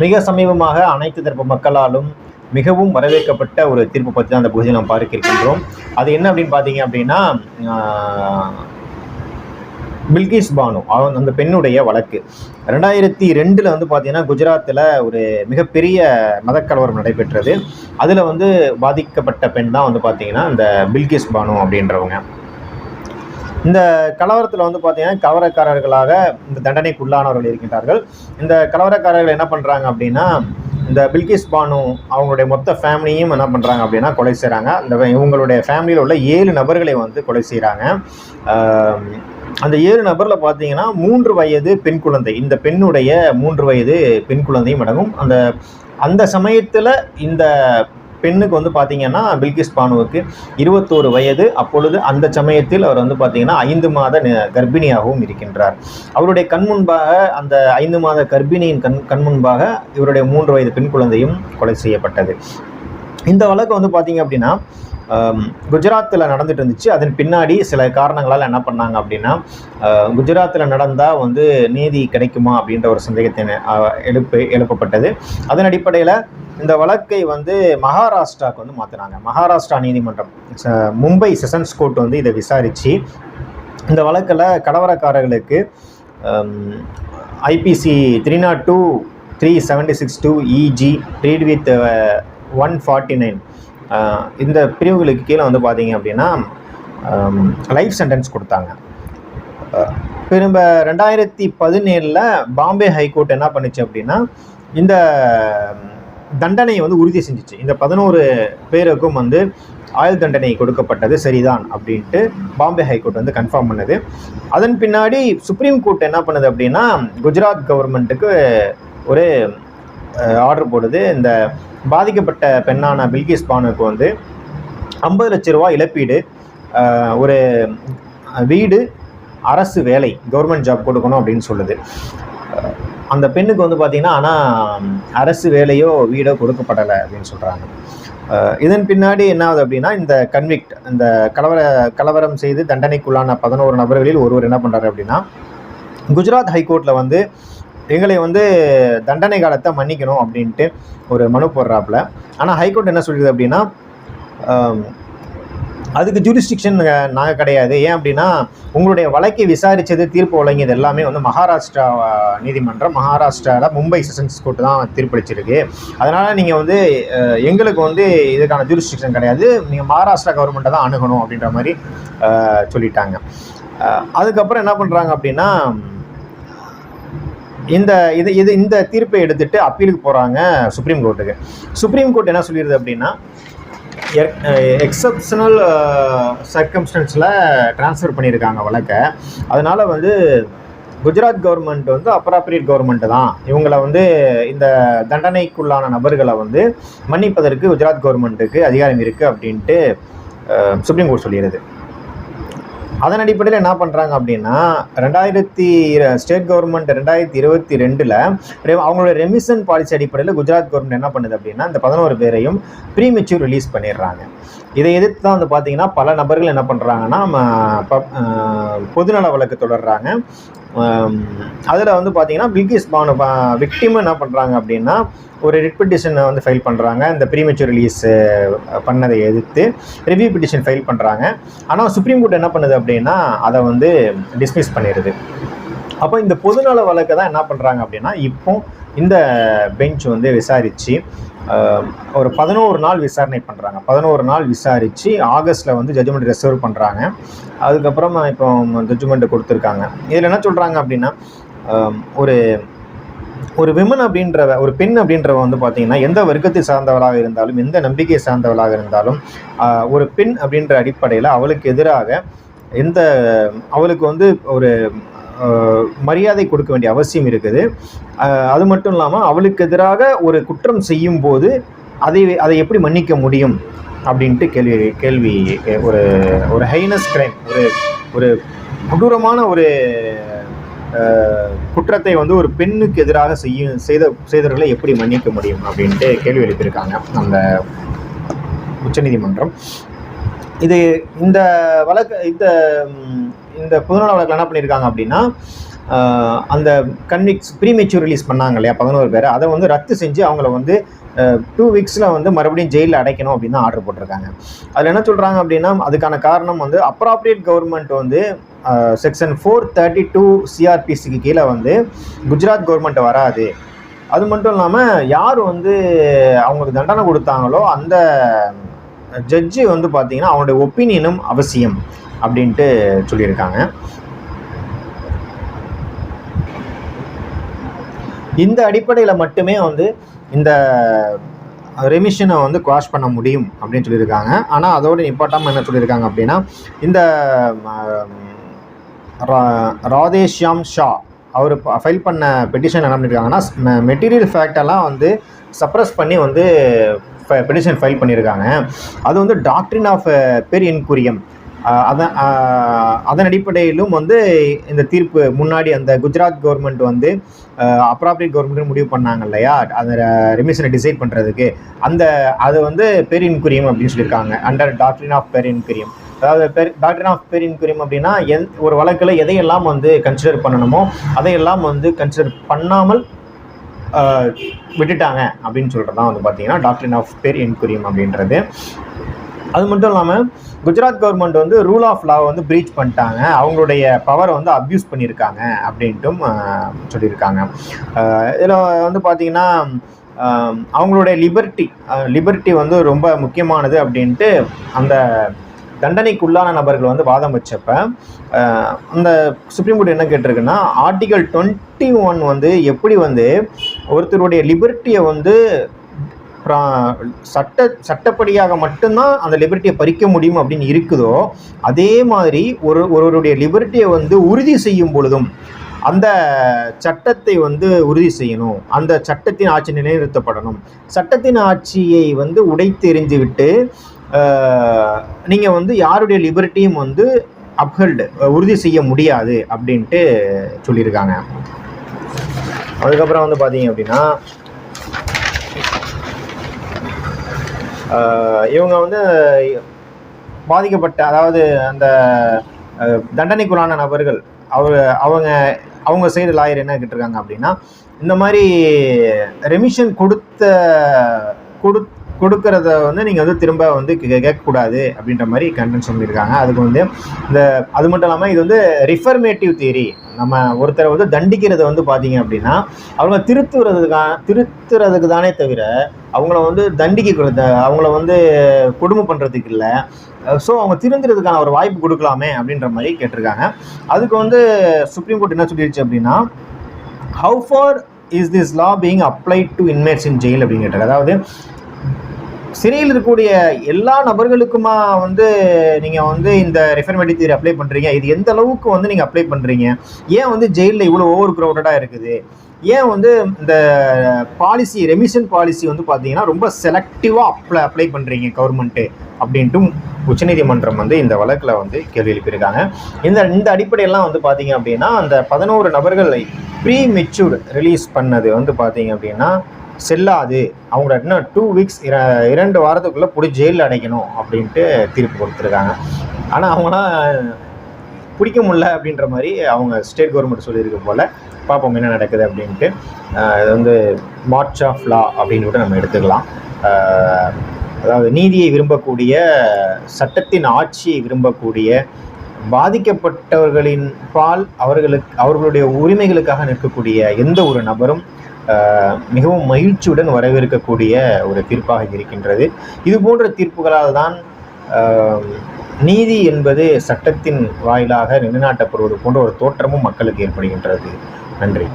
மிக சமீபமாக அனைத்து தரப்பு மக்களாலும் மிகவும் வரவேற்கப்பட்ட ஒரு தீர்ப்பு பற்றி தான் அந்த பகுதியில் நாம் பார்க்க இருக்கின்றோம். அது என்ன அப்படின்னு பார்த்தீங்க அப்படின்னா பில்கிஸ் பானு அவன் அந்த பெண்ணுடைய வழக்கு. ரெண்டாயிரத்தி ரெண்டில் வந்து பார்த்தீங்கன்னா குஜராத்தில் ஒரு மிகப்பெரிய மதக்கலவரம் நடைபெற்றது. அதில் வந்து பாதிக்கப்பட்ட பெண் தான் வந்து பார்த்தீங்கன்னா இந்த பில்கிஸ் பானு அப்படின்றவங்க. இந்த கலவரத்தில் வந்து பார்த்தீங்கன்னா கலவரக்காரர்களாக இந்த தண்டனைக்கு உள்ளானவர்கள் இருக்கின்றார்கள். இந்த கலவரக்காரர்கள் என்ன பண்ணுறாங்க அப்படின்னா இந்த பில்கிஸ் பானு அவங்களுடைய மொத்த ஃபேமிலியும் என்ன பண்ணுறாங்க அப்படின்னா கொலை செய்கிறாங்க அந்த இவங்களுடைய ஃபேமிலியில் உள்ள ஏழு நபர்களை வந்து கொலை செய்கிறாங்க அந்த ஏழு நபரில் பார்த்தீங்கன்னா மூன்று வயது பெண் குழந்தை. இந்த பெண்ணுடைய மூன்று வயது பெண் குழந்தையும் அடங்கும். அந்த அந்த சமயத்தில் இந்த பெண்ணுக்கு வந்து பார்த்தீங்கன்னா பில்கிஸ் பானுவுக்கு இருபத்தோரு வயது. அப்பொழுது அந்த சமயத்தில் அவர் வந்து பார்த்தீங்கன்னா ஐந்து மாத கர்ப்பிணியாகவும் இருக்கின்றார். அவருடைய கண் முன்பாக அந்த ஐந்து மாத கர்ப்பிணியின் கண் கண் முன்பாக இவருடைய மூன்று வயது பெண் குழந்தையும் கொலை செய்யப்பட்டது. இந்த வழக்கு வந்து பார்த்தீங்க அப்படின்னா குஜராத்தில் நடந்துட்டு இருந்துச்சு. அதன் பின்னாடி சில காரணங்களால் என்ன பண்ணாங்க அப்படின்னா குஜராத்தில் நடந்தால் வந்து நீதி கிடைக்குமா அப்படின்ற ஒரு சந்தேகத்தை எழுப்பு எழுப்பப்பட்டது. அதன் அடிப்படையில் இந்த வழக்கை வந்து மகாராஷ்டிராவுக்கு வந்து மாற்றினாங்க மகாராஷ்டிரா நீதிமன்றம் மும்பை செஷன்ஸ் கோர்ட் வந்து இதை விசாரித்து இந்த வழக்கில் கலவரக்காரர்களுக்கு IPC three not two three seventy six two EG read with one forty nine இந்த பிரிவுகளுக்கு கீழே வந்து பார்த்தீங்க அப்படின்னா லைஃப் சென்டென்ஸ் கொடுத்தாங்க. திரும்ப ரெண்டாயிரத்தி பதினேழில் பாம்பே ஹைகோர்ட் என்ன பண்ணுச்சு அப்படின்னா இந்த தண்டனையை வந்து உறுதி செஞ்சிச்சு. இந்த பதினோரு பேருக்கும் வந்து ஆயுள் தண்டனை கொடுக்கப்பட்டது சரிதான் அப்படின்ட்டு பாம்பே ஹைகோர்ட் வந்து கன்ஃபார்ம் பண்ணுது. அதன் பின்னாடி சுப்ரீம் கோர்ட் என்ன பண்ணுது அப்படின்னா குஜராத் கவர்மெண்ட்டுக்கு ஒரு ஆர்டர் போடுது. இந்த பாதிக்கப்பட்ட பெண்ணான பில்கிஸ் பானுக்கு வந்து ஐம்பது லட்ச ரூபா இழப்பீடு ஒரு வீடு அரசு வேலை கவர்மெண்ட் ஜாப் கொடுக்கணும் அப்படின்னு சொல்லுது. அந்த பெண்ணுக்கு வந்து பார்த்தீங்கன்னா ஆனால் அரசு வேலையோ வீடோ கொடுக்கப்படலை அப்படின்னு சொல்கிறாங்க இதன் பின்னாடி என்ன ஆகுது அப்படின்னா இந்த கன்விக்ட் இந்த கலவர கலவரம் செய்து தண்டனைக்குள்ளான பதினோரு நபர்களில் ஒருவர் என்ன பண்ணுறாரு அப்படின்னா குஜராத் ஹைகோர்ட்டில் வந்து எங்களை வந்து தண்டனை காலத்தை மன்னிக்கணும் அப்படின்ட்டு ஒரு மனு போடுறாப்புல. ஆனால் ஹைகோர்ட் என்ன சொல்லுது அப்படின்னா அதுக்கு ஜூரிஸ்டிக்ஷன் நாங்கள் கிடையாது. ஏன் அப்படின்னா உங்களுடைய வழக்கை விசாரித்தது தீர்ப்பு வழங்கியது எல்லாமே வந்து மகாராஷ்டிரா நீதிமன்றம் மகாராஷ்டிராவில் மும்பை செஷன்ஸ் கோர்ட்டு தான் தீர்ப்பளிச்சிருக்கு. அதனால் நீங்கள் வந்து எங்களுக்கு வந்து இதுக்கான ஜூரிஸ்டிக்ஷன் கிடையாது. நீங்கள் மகாராஷ்டிரா கவர்மெண்ட்டை தான் அணுகணும் அப்படின்ற மாதிரி சொல்லிட்டாங்க. அதுக்கப்புறம் என்ன பண்ணுறாங்க அப்படின்னா இந்த இது இது இந்த தீர்ப்பை எடுத்துட்டு அப்பீலுக்கு போகிறாங்க சுப்ரீம் கோர்ட்டுக்கு சுப்ரீம் கோர்ட் என்ன சொல்லிடுது அப்படின்னா எக்ஸப்ஷனல் சர்க்கம்ஸ்டன்ஸில் ட்ரான்ஸ்ஃபர் பண்ணியிருக்காங்க வழக்கை. அதனால் வந்து குஜராத் கவர்மெண்ட் வந்து அப்ராப்ரியேட் கவர்மெண்ட் தான். இவங்களை வந்து இந்த தண்டனைக்குள்ளான நபர்களை வந்து மன்னிப்பதற்கு குஜராத் கவர்மெண்ட்டுக்கு அதிகாரம் இருக்குது அப்படின்ட்டு சுப்ரீம் கோர்ட் சொல்லிடுது அதன் அடிப்படையில் என்ன பண்ணுறாங்க அப்படின்னா ரெண்டாயிரத்தி ஸ்டேட் கவர்மெண்ட் ரெண்டாயிரத்தி இருபத்தி ரெண்டில் அவங்களோட ரெமிஷன் பாலிசி அடிப்படையில் குஜராத் கவர்மெண்ட் என்ன பண்ணுது அப்படின்னா இந்த பதினோரு பேரையும் ப்ரீமெச்சூர் ரிலீஸ் பண்ணிடுறாங்க. இதை எதிர்த்து தான் வந்து பார்த்தீங்கன்னா பல நபர்கள் என்ன பண்ணுறாங்கன்னா பொதுநல வழக்கு தொடர்றாங்க. அதில் வந்து பார்த்தீங்கன்னா பில்கிஸ் பானு விக்டிம் என்ன பண்ணுறாங்க அப்படின்னா ஒரு ரிட் பிட்டிஷனை வந்து ஃபைல் பண்ணுறாங்க இந்த ப்ரீமெச்சூர் ரிலீஸ் பண்ணதை எதிர்த்து ரிவ்யூ பிட்டிஷன் ஃபைல் பண்ணுறாங்க ஆனால் சுப்ரீம் கோர்ட் என்ன பண்ணுது அப்படின்னா அதை வந்து டிஸ்மிஸ் பண்ணிடுது அப்போ இந்த பொதுநல வழக்கை தான் என்ன பண்ணுறாங்க அப்படின்னா இப்போ இந்த பெஞ்ச் வந்து விசாரித்து ஒரு பதினோரு நாள் விசாரணை பண்ணுறாங்க பதினோரு நாள் விசாரித்து ஆகஸ்ட்டில் வந்து ஜட்ஜ்மெண்ட் ரிசர்வ் பண்ணுறாங்க அதுக்கப்புறம் இப்போ ஜட்ஜ்மெண்ட் கொடுத்துருக்காங்க. இதில் என்ன சொல்கிறாங்க அப்படின்னா ஒரு ஒரு விமன் அப்படின்றவ ஒரு பெண் அப்படின்றவ வந்து பார்த்தீங்கன்னா எந்த வர்க்கத்தை சார்ந்தவளாக இருந்தாலும் எந்த நம்பிக்கையை சார்ந்தவளாக இருந்தாலும் ஒரு பெண் அப்படின்ற அடிப்படையில் அவளுக்கு எதிராக எந்த அவளுக்கு வந்து ஒரு மரியாதை கொடுக்க வேண்டிய அவசியம் இருக்குது. அது மட்டும் இல்லாமல் அவளுக்கு எதிராக ஒரு குற்றம் செய்யும் போது அதை அதை எப்படி மன்னிக்க முடியும் அப்படின்ட்டு கேள்வி கேள்வி ஒரு ஒரு ஹைனஸ் கிரைம் ஒரு ஒரு கொடூரமான ஒரு குற்றத்தை வந்து ஒரு பெண்ணுக்கு எதிராக செய்யும் செய்த செய்தவர்களை எப்படி மன்னிக்க முடியும் அப்படின்ட்டு கேள்வி எழுப்பியிருக்காங்க அந்த உச்சநீதிமன்றம். இது இந்த வழக்கு இந்த இந்த பதினோரு வழக்கில் என்ன பண்ணியிருக்காங்க அப்படின்னா அந்த கன்விக்ஸ் ப்ரீமெச்சூர் ரிலீஸ் பண்ணாங்க இல்லையா பதினோரு பேர். அதை வந்து ரத்து செஞ்சு அவங்கள வந்து டூ வீக்ஸில் வந்து மறுபடியும் ஜெயிலில் அடைக்கணும் அப்படின்னு தான் ஆர்டர் போட்டிருக்காங்க. அதில் என்ன சொல்கிறாங்க அப்படின்னா அதுக்கான காரணம் வந்து அப்ராப்ரியேட் கவர்மெண்ட் வந்து செக்ஷன் ஃபோர் தேர்ட்டி டூ சிஆர்பிசிக்கு கீழே வந்து குஜராத் கவர்மெண்ட் வராது. அது மட்டும் இல்லாமல் யார் வந்து அவங்களுக்கு தண்டனை கொடுத்தாங்களோ அந்த ஜட்ஜி வந்து பார்த்தீங்கன்னா அவனுடைய ஒப்பீனியனும் அவசியம். அப்படின்ட்டு சொல்லியிருக்காங்க. இந்த அடிப்படையில் மட்டுமே வந்து இந்த ரெமிஷனை வந்து குவாஷ் பண்ண முடியும் அப்படின்னு சொல்லியிருக்காங்க. ஆனால் அதோட இம்பார்ட்டமாக என்ன சொல்லியிருக்காங்க அப்படின்னா இந்த ராதேஷ்யாம் ஷா அவர் ஃபைல் பண்ண பெட்டிஷன் என்ன பண்ணியிருக்காங்கன்னா மெட்டீரியல் ஃபேக்டெல்லாம் வந்து சப்ரஸ் பண்ணி வந்து பெட்டிஷன் ஃபைல் பண்ணியிருக்காங்க அது வந்து டாக்டரின் ஆஃப் பெர் என்குரியம் அதன் அதன் அடிப்படையிலும் வந்து இந்த தீர்ப்பு முன்னாடி அந்த குஜராத் கவர்மெண்ட் வந்து அப்ராப்ரியேட் கவர்மெண்ட் முடிவு பண்ணாங்க இல்லையா? அந்த ரெமிஷனை டிசைட் பண்ணுறதுக்கு அந்த அது வந்து பெர் இன்குரியம் அப்படின்னு சொல்லியிருக்காங்க. Under doctrine of per incuriam அதாவது per doctor of per incuriam அப்படின்னா எந் ஒரு வழக்கில் எதையெல்லாம் வந்து கன்சிடர் பண்ணணுமோ அதையெல்லாம் வந்து கன்சிடர் பண்ணாமல் விட்டுட்டாங்க அப்படின்னு சொல்கிறது தான் வந்து பார்த்தீங்கன்னா டாக்டரின் ஆஃப் பெர் இன்குரியம் அப்படின்றது. அது மட்டும் இல்லாமல் குஜராத் கவர்மெண்ட் வந்து ரூல் ஆஃப் லா வந்து ப்ரீச் பண்ணிட்டாங்க. அவங்களுடைய பவரை வந்து அப்யூஸ் பண்ணியிருக்காங்க அப்படின்ட்டும் சொல்லியிருக்காங்க. இதில் வந்து பார்த்திங்கன்னா அவங்களுடைய லிபர்ட்டி லிபர்ட்டி வந்து ரொம்ப முக்கியமானது அப்படின்ட்டு அந்த தண்டனைக்குள்ளான நபர்கள் வந்து வாதம் வச்சப்ப அந்த சுப்ரீம் கோர்ட் என்ன கேட்டிருக்குன்னா ஆர்டிகல் டுவெண்ட்டி ஒன் வந்து எப்படி வந்து ஒருத்தருடைய லிபர்ட்டியை வந்து சட்ட சட்டப்படியாக மட்டும்தான் அந்த லிபர்ட்டியை பறிக்க முடியும் அப்படின்னு இருக்குதோ அதே மாதிரி ஒரு ஒருவருடைய லிபர்ட்டியை வந்து உறுதி செய்யும் பொழுதும் அந்த சட்டத்தை வந்து உறுதி செய்யணும். அந்த சட்டத்தின் ஆட்சி நிலைநிறுத்தப்படணும். சட்டத்தின் ஆட்சியை வந்து உடைத்து எறிஞ்சுவிட்டு நீங்கள் வந்து யாருடைய லிபர்ட்டியும் வந்து அப்ஹெல்டு உறுதி செய்ய முடியாது அப்படின்ட்டு சொல்லியிருக்காங்க. அதுக்கப்புறம் வந்து பார்த்தீங்க அப்படின்னா இவங்க வந்து பாதிக்கப்பட்ட அதாவது அந்த தண்டனைக்குள்ளான நபர்கள் அவர் அவங்க அவங்க செய்த லாயர் என்ன கேட்டிருக்காங்க அப்படின்னா இந்த மாதிரி ரெமிஷன் கொடுத்த கொடு கொடுக்கறத வந்து நீங்கள் வந்து திரும்ப வந்து கேட்கக்கூடாது அப்படின்ற மாதிரி கண்டென்ட் சொல்லியிருக்காங்க. அதுக்கு வந்து இந்த அது மட்டும் இல்லாமல் இது வந்து ரிஃபர்மேட்டிவ் தியரி நம்ம ஒருத்தரை வந்து தண்டிக்கிறத வந்து பார்த்தீங்க அப்படின்னா அவங்க திருத்துறதுக்கான திருத்துறதுக்கு தானே தவிர அவங்கள வந்து தண்டிக்க அவங்கள வந்து கொடுமை பண்ணுறதுக்கு இல்லை. ஸோ அவங்க திருந்துறதுக்கான ஒரு வாய்ப்பு கொடுக்கலாமே அப்படின்ற மாதிரி கேட்டிருக்காங்க. அதுக்கு வந்து சுப்ரீம் கோர்ட் என்ன சொல்லிடுச்சு அப்படின்னா how far is this law being applied to inmates in jail அப்படின்னு கேட்டார் அதாவது சிறையில் இருக்கக்கூடிய எல்லா நபர்களுக்குமா வந்து நீங்கள் வந்து இந்த ரெஃபர்மேட்டிவ் தியரி அப்ளை பண்ணுறீங்க இது எந்த அளவுக்கு வந்து நீங்கள் அப்ளை பண்ணுறீங்க ஏன் வந்து ஜெயிலில் இவ்வளோ ஓவர் க்ரௌடடாக இருக்குது? ஏன் வந்து இந்த பாலிசி ரெமிஷன் பாலிசி வந்து பார்த்தீங்கன்னா ரொம்ப செலக்டிவாக அப்ளை அப்ளை பண்ணுறீங்க கவர்மெண்ட்டு அப்படின்ட்டு உச்சநீதிமன்றம் வந்து இந்த வழக்கில் வந்து கேள்வி எழுப்பியிருக்காங்க. இந்த இந்த அடிப்படையெல்லாம் வந்து பார்த்தீங்க அப்படின்னா அந்த பதினோரு நபர்களை ப்ரீ மெச்சூர்டு ரிலீஸ் பண்ணது வந்து பார்த்தீங்க அப்படின்னா செல்லாது. அவங்கள இன்னும் டூ வீக்ஸ் இரண்டு வாரத்துக்குள்ளே பிடி ஜெயிலில் அடைக்கணும் அப்படின்ட்டு தீர்ப்பு கொடுத்துருக்காங்க. ஆனால் அவங்களாம் பிடிக்க முடில அப்படின்ற மாதிரி அவங்க ஸ்டேட் கவர்மெண்ட் சொல்லியிருக்க போல் பார்ப்போம் என்ன நடக்குது அப்படின்ட்டு. இது வந்து மார்ச் ஆஃப் லா அப்படின்னு கூட நம்ம எடுத்துக்கலாம். அதாவது நீதியை விரும்பக்கூடிய சட்டத்தின் ஆட்சியை விரும்பக்கூடிய பாதிக்கப்பட்டவர்களின் பால் அவர்களுக்கு அவர்களுடைய உரிமைகளுக்காக நிற்கக்கூடிய எந்த ஒரு நபரும் மிகவும் மகிழ்ச்சியுடன் வரவேற்கக்கூடிய ஒரு தீர்ப்பாக இருக்கின்றது. இது போன்ற தீர்ப்புகளால் தான் நீதி என்பது சட்டத்தின் வாயிலாக நிலைநாட்டப்படுவது போன்ற ஒரு தோற்றமும் மக்களுக்கு ஏற்படுகின்றது. நன்றி.